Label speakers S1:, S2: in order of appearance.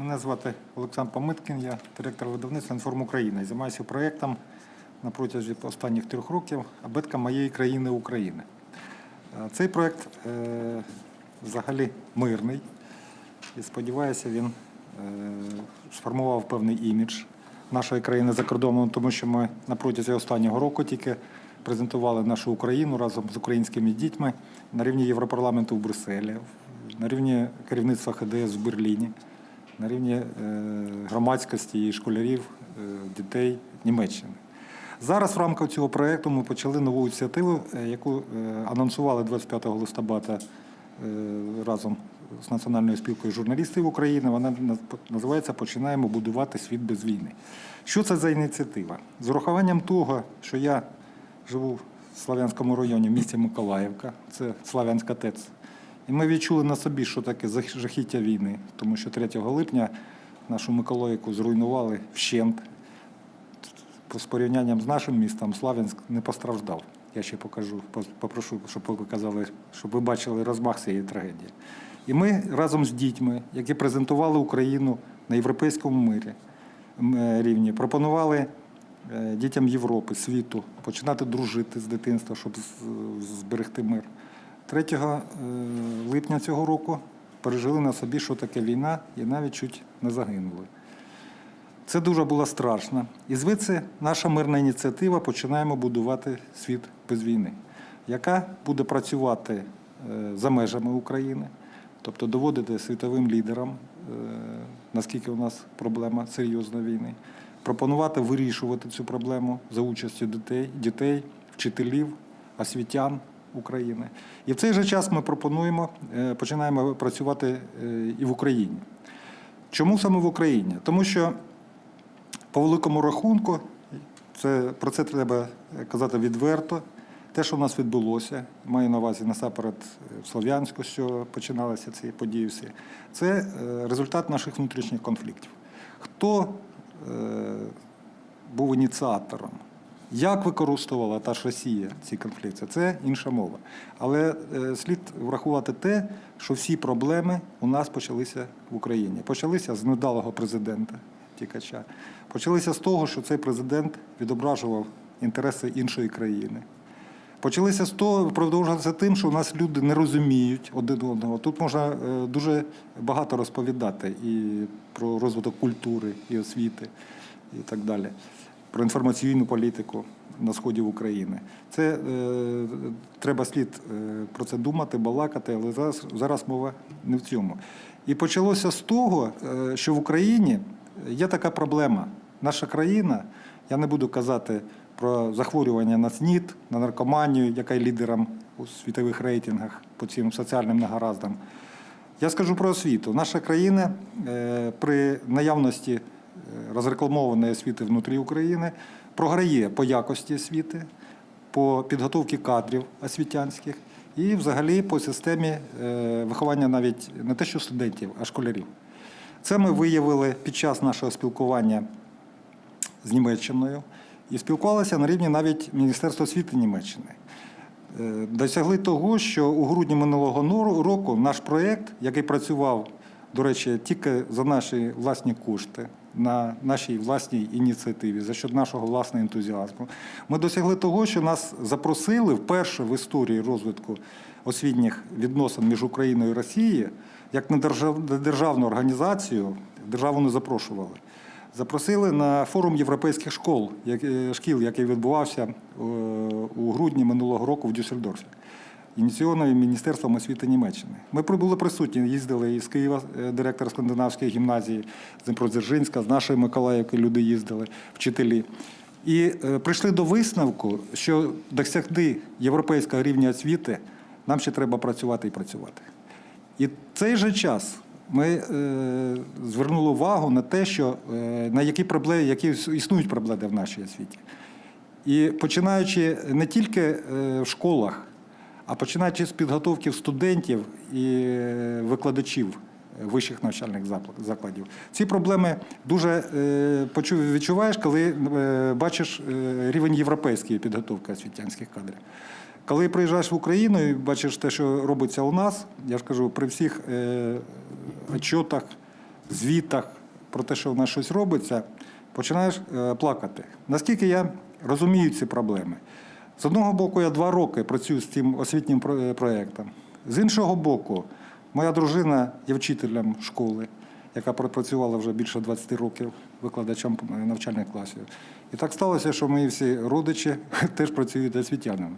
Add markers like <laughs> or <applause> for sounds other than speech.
S1: Мене звати Олександр Помиткін, я директор видавництва «Інформ Україна. і Займаюся проєктом на протязі останніх трьох років «Абетка моєї країни України. Е, Цей проєкт е, взагалі мирний і сподіваюся, він е, сформував певний імідж нашої країни за кордоном, тому що ми на протязі останнього року тільки презентували нашу Україну разом з українськими дітьми на рівні Європарламенту в Брюсселі, на рівні керівництва ХДС в Берліні, на рівні е, громадськості і школярів, е, дітей Німеччини. Зараз в рамках цього проєкту ми почали нову ініціативу, е, яку анонсували 25 листопада разом з Національною спілкою журналістів України. Вона називається Починаємо будувати світ без війни. Що це за ініціатива? З урахуванням того, що я живу в Слав'янському районі в місті Миколаївка, це Слав'янська ТЕЦ. І ми відчули на собі, що таке жахіття війни, тому що 3 липня нашу Миколаївку зруйнували вщент. З порівнянням з нашим містом Славянськ не постраждав. Я ще покажу, попрошу, щоб ви показали, щоб ви бачили розмах цієї трагедії. І ми разом з дітьми, які презентували Україну на європейському мирі е, рівні, пропонували е, дітям Європи, світу починати дружити з дитинства, щоб зберегти мир. 3 е, липня цього року пережили на собі, що таке війна, і навіть чуть не загинули. Це дуже було страшно. І звідси наша мирна ініціатива починаємо будувати світ без війни, яка буде працювати е, за межами України, тобто доводити світовим лідерам, е, наскільки у нас проблема серйозна війни, пропонувати вирішувати цю проблему за участю дітей, дітей, вчителів, освітян України. І в цей же час ми пропонуємо, е, починаємо працювати е, і в Україні. Чому саме в Україні? Тому що по великому рахунку, це, про це треба казати відверто. Те, що в нас відбулося, маю на увазі насамперед в Слов'янську, що починалися ці події всі, це е, результат наших внутрішніх конфліктів. Хто е, був ініціатором? Як використовувала та ж Росія ці конфлікти? Це інша мова. Але е, слід врахувати те, що всі проблеми у нас почалися в Україні. Почалися з недалого президента тікача. Почалися з того, що цей президент відображував інтереси іншої країни. Почалися з того, продовжилося тим, що у нас люди не розуміють один одного. Тут можна е, дуже багато розповідати і про розвиток культури, і освіти, і так далі, про інформаційну політику на сході України. Це е, треба слід е, про це думати, балакати, але зараз, зараз мова не в цьому. І почалося з того, е, що в Україні є така проблема. Наша країна, я не буду казати про захворювання на СНІД, на наркоманію, яка є лідером у світових рейтингах по цим соціальним негараздам. Я скажу про освіту. Наша країна е, при наявності розрекламованої освіти внутрі України програє по якості освіти, по підготовці кадрів освітянських і взагалі по системі е, виховання навіть не те, що студентів, а школярів. Це ми виявили під час нашого спілкування з Німеччиною і спілкувалися на рівні навіть Міністерства освіти Німеччини. Е, Досягли того, що у грудні минулого року наш проєкт, який працював, до речі, тільки за наші власні кошти, на нашій власній ініціативі, за счет нашого власного ентузіазму, ми досягли того, що нас запросили вперше в історії розвитку освітніх відносин між Україною і Росією, як недержав- недержавну організацію, державу не запрошували. Запросили на форум європейських школ, е, шкіл, який відбувався е, у грудні минулого року в Дюссельдорфі, ініційований Міністерством освіти Німеччини. Ми були присутні, їздили із Києва, е, директор Скандинавської гімназії, з Дніпродзержинська, з нашої Миколаївки люди їздили, вчителі. І е, прийшли до висновку, що досягти європейського рівня освіти нам ще треба працювати і працювати. І в цей же час ми е, звернули увагу на те, що е, на які проблеми, які існують проблеми в нашій освіті. І починаючи не тільки е, в школах, а починаючи з підготовки студентів і е, викладачів вищих навчальних закладів. Ці проблеми дуже е, відчуваєш, коли е, бачиш е, рівень європейської підготовки освітянських кадрів. Коли приїжджаєш в Україну і бачиш те, що робиться у нас, я ж кажу, при всіх е, отчотах, звітах про те, що в нас щось робиться, починаєш е, плакати. Наскільки я розумію ці проблеми? З одного боку, я два роки працюю з цим освітнім е, проєктом. З іншого боку, моя дружина є вчителем школи, яка пропрацювала вже більше 20 років викладачем е, навчальних класів. І так сталося, що мої всі родичі <laughs> теж працюють освітянами.